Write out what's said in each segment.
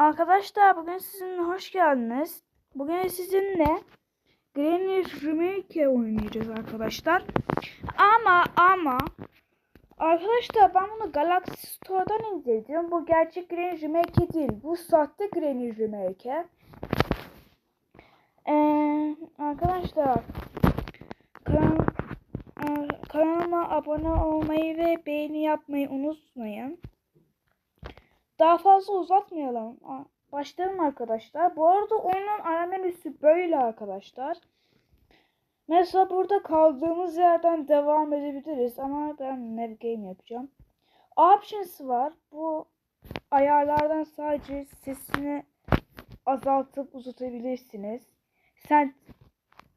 Arkadaşlar bugün sizinle hoş geldiniz. Bugün sizinle Granny Remake oynayacağız arkadaşlar. Ama ama arkadaşlar ben bunu Galaxy Store'dan indirdim. Bu gerçek Granny Remake değil. Bu sahte Granny Remake. Ee, arkadaşlar kanal, kanalıma abone olmayı ve beğeni yapmayı unutmayın. Daha fazla uzatmayalım. Başlayalım arkadaşlar. Bu arada oyunun ana menüsü böyle arkadaşlar. Mesela burada kaldığımız yerden devam edebiliriz ama ben navigame yapacağım. Options var. Bu ayarlardan sadece sesini azaltıp uzatabilirsiniz. Sen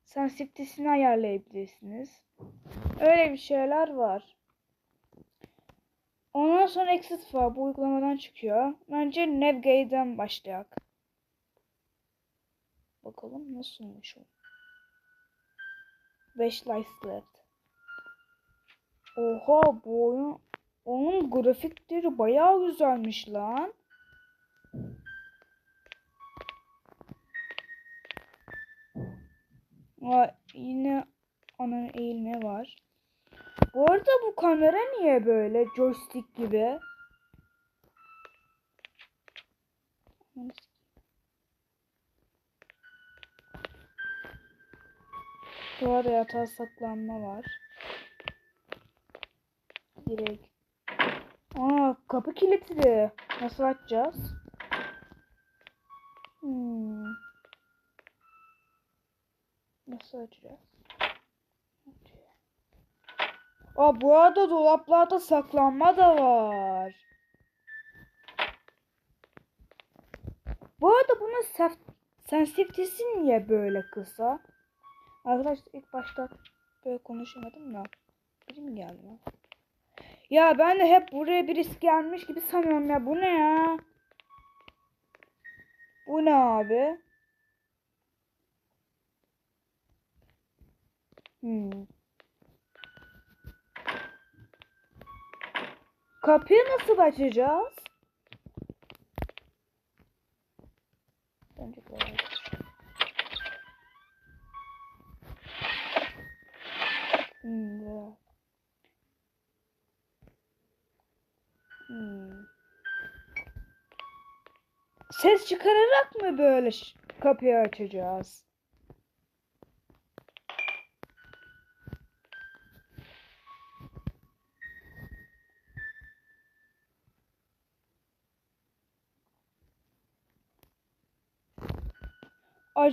sensitivity'sini ayarlayabilirsiniz. Öyle bir şeyler var. Ondan sonra exit var. Bu uygulamadan çıkıyor. Bence Navigate'den başlayalım. Bakalım nasılmış o. 5 likes. Oha bu oyun onun grafikleri bayağı güzelmiş lan. Aa, yine ana eğilme var. Bu arada bu kamera niye böyle joystick gibi? Arada yatağa saklanma var. Direkt. Aa kapı kilitli. Nasıl açacağız? Hmm. Nasıl açacağız? Aa bu arada dolaplarda saklanma da var. Bu arada bunun sef sensitivity'si niye böyle kısa? Arkadaşlar ilk başta böyle konuşamadım da. Biri mi geldi lan? Ya ben de hep buraya birisi gelmiş gibi sanıyorum ya. Bu ne ya? Bu ne abi? Hmm. Kapıyı nasıl açacağız? Böyle. Hmm, böyle. Hmm. Ses çıkararak mı böyle kapıyı açacağız?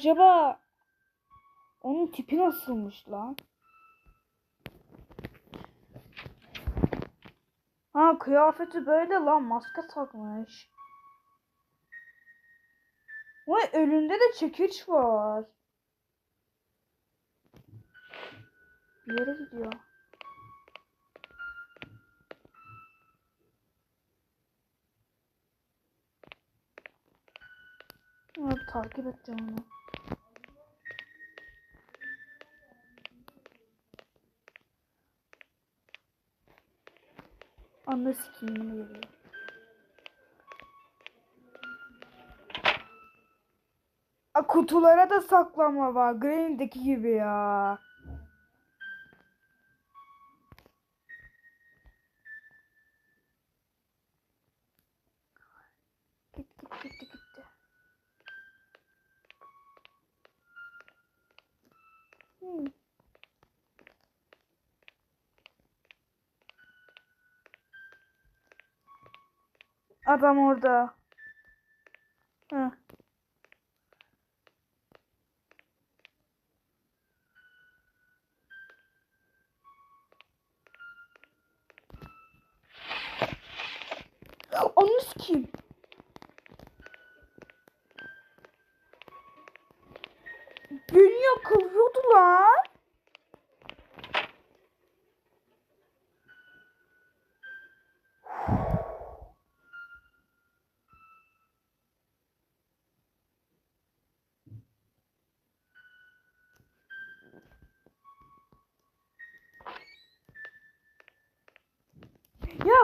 Acaba onun tipi nasılmış lan? Ha kıyafeti böyle lan maske takmış. Vay önünde de çekiç var. Bir yere gidiyor. Evet, takip edeceğim onu. Anne sikimini geliyor. A, kutulara da saklama var. Granny'deki gibi ya. Adam orada. Hı. Onu sikeyim.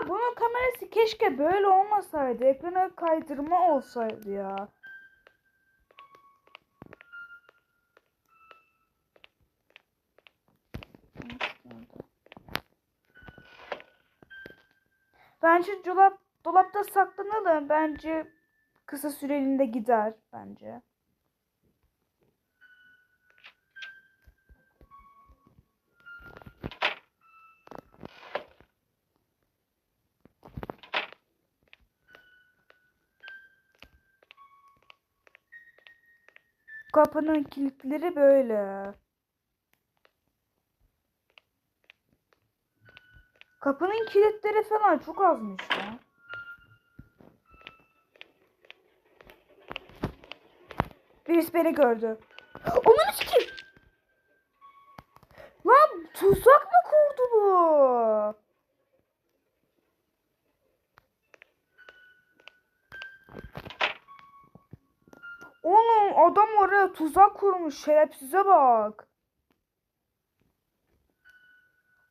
Ya bunun kamerası keşke böyle olmasaydı. Ekrana kaydırma olsaydı ya. Bence dolap dolapta saklanalım. Bence kısa süreliğinde gider bence. Kapının kilitleri böyle. Kapının kilitleri falan çok azmış ya. Birisi beni gördü. Onun kim? Lan tuzak mı kurdu bu? Oğlum adam oraya tuzak kurmuş. Şerefsize bak.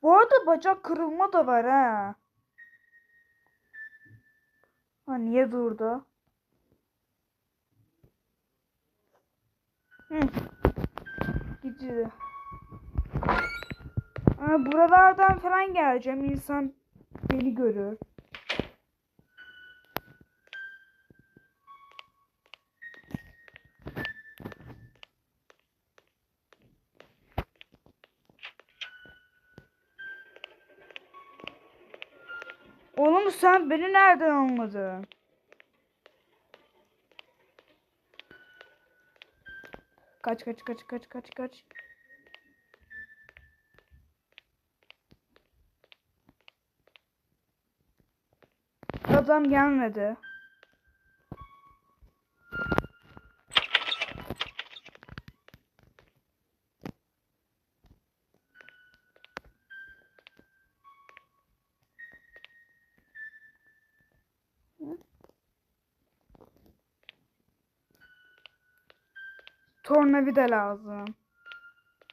Bu arada bacak kırılma da var ha. Ha niye durdu? Hı. Gidiyor. Buralardan falan geleceğim. İnsan beni görür. Oğlum sen beni nereden anladın? Kaç kaç kaç kaç kaç kaç. Adam gelmedi. Tornavida lazım.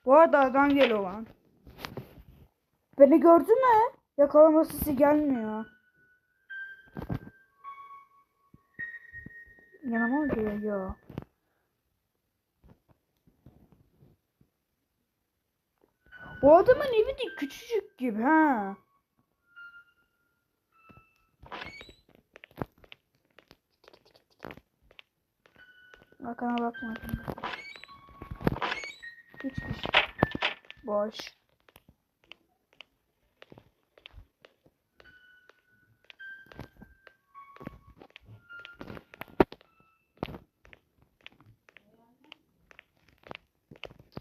Bu arada adam geliyor lan. Beni gördü mü? Yakalama sesi gelmiyor. Yanıma mı geliyor? O adamın evi de küçücük gibi ha. Arkana bakma. Hiç hiç. Boş.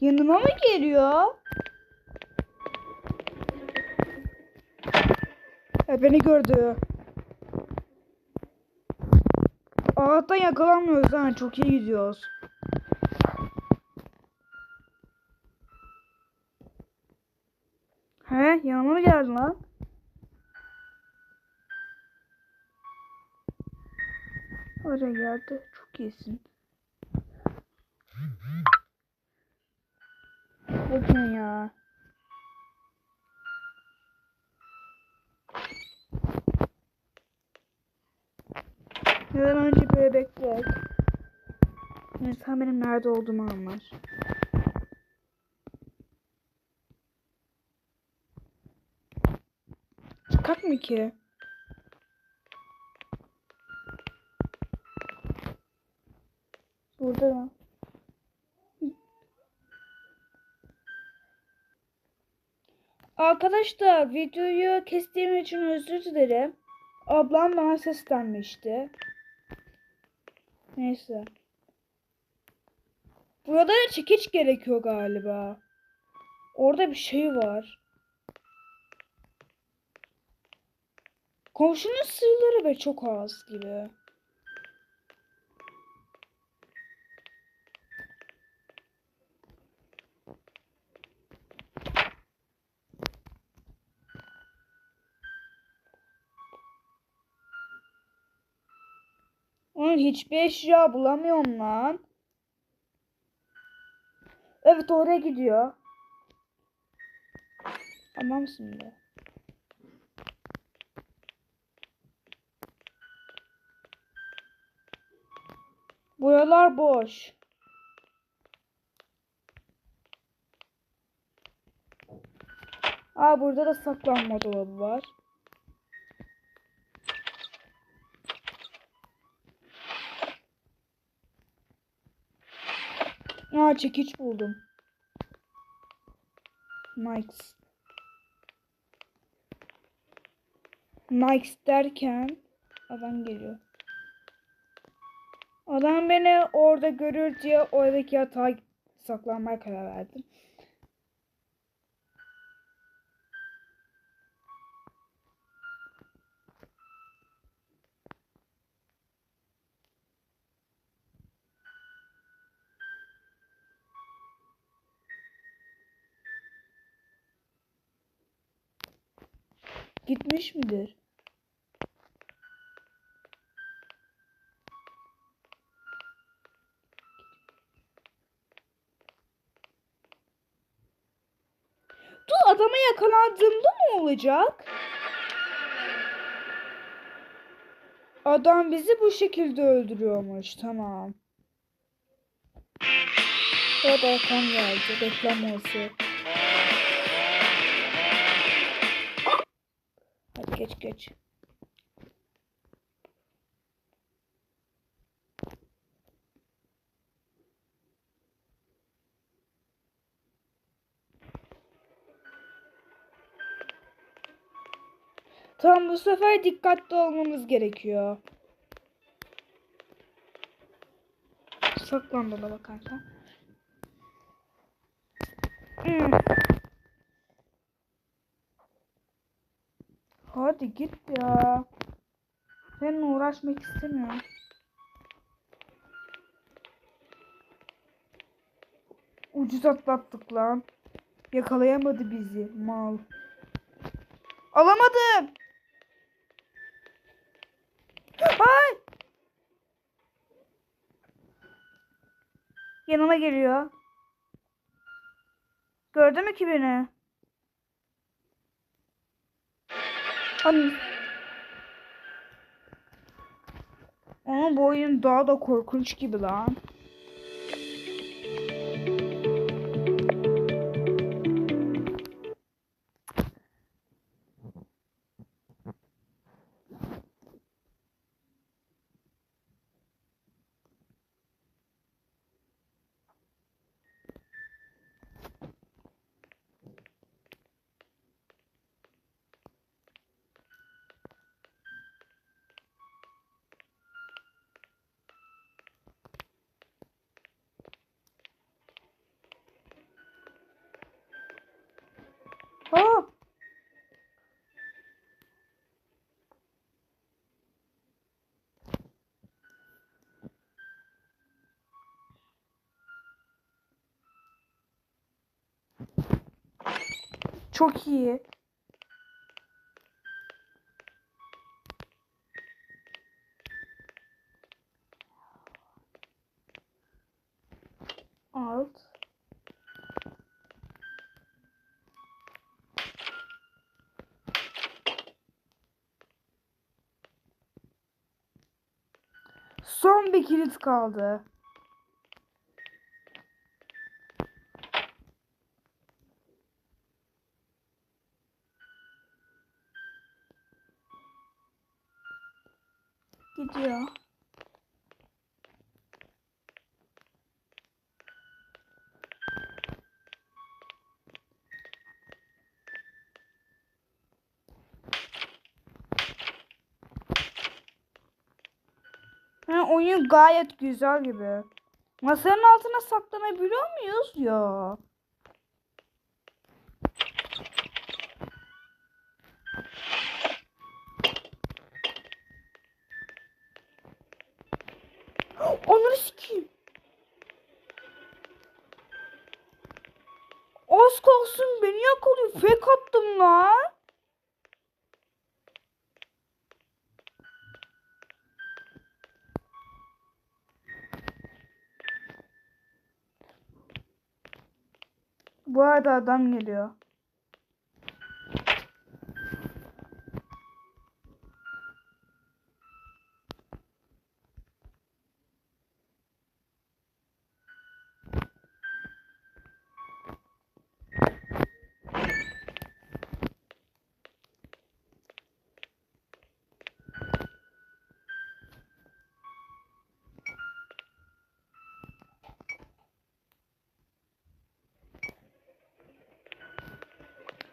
Yanıma mı geliyor? E, beni gördü. Allah'tan yakalanmıyoruz ha. Çok iyi gidiyoruz. Yanıma mı geldin lan? Oraya geldi. Çok iyisin. Bakın ya. Neden önce böyle bekleyek? İnsan benim nerede olduğumu anlar. Mı ki? Burada mı? Arkadaşlar videoyu kestiğim için özür dilerim. Ablam bana seslenmişti. Neyse. Burada da çekiç gerekiyor galiba. Orada bir şey var. Komşunun sırları be çok az gibi. Onun hiçbir eşya bulamıyorum lan. Evet oraya gidiyor. Tamam şimdi. Buralar boş. Aa burada da saklanma dolabı var. Aa çekiç buldum. Nikes. Nikes derken adam geliyor. Adam beni orada görür diye oradaki yatağa saklanmaya karar verdim. Gitmiş midir? Yakalandığımda ne olacak? Adam bizi bu şekilde öldürüyormuş. Tamam. O da kan geldi. Reklam olsun. Hadi geç geç. Tamam bu sefer dikkatli olmamız gerekiyor. Saklan bana bakarsan. Hmm. Hadi git ya. Seninle uğraşmak istemiyorum. Ucuz atlattık lan. Yakalayamadı bizi mal. Alamadım. Yanıma geliyor. Gördü mü ki beni? Hani... Ama bu oyun daha da korkunç gibi lan. Çok iyi. Alt. Son bir kilit kaldı. Oyun gayet güzel gibi. Masanın altına saklanabiliyor muyuz ya? Onları sikeyim. Az kalsın beni yakalıyor. Fake attım lan. Bu arada adam geliyor.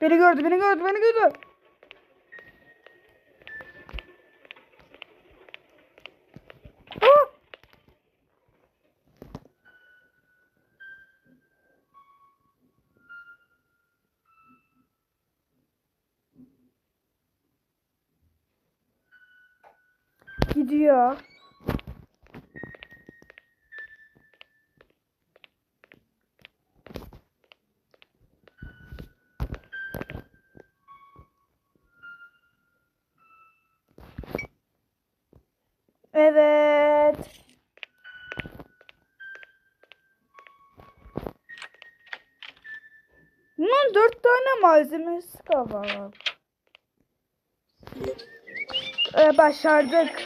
Beni gördü, beni gördü, beni gördü. Aa! Gidiyor. Malzemesi var. Ee, başardık.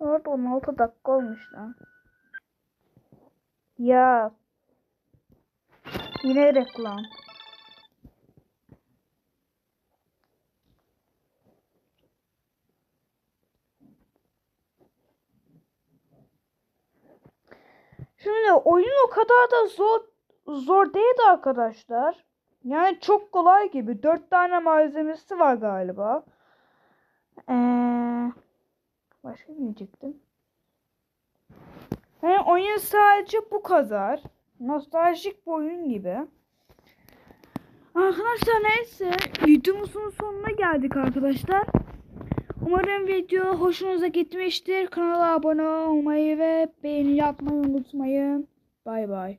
Evet 16 dakika olmuş lan. Ya. Yine reklam. Şimdi oyun o kadar da zor zor değildi arkadaşlar. Yani çok kolay gibi. Dört tane malzemesi var galiba. Ee, başka ne diyecektim? Yani oyun sadece bu kadar. Nostaljik bir oyun gibi. Arkadaşlar neyse videomuzun sonuna geldik arkadaşlar. Umarım video hoşunuza gitmiştir. Kanala abone olmayı ve beğeni yapmayı unutmayın. Bay bay.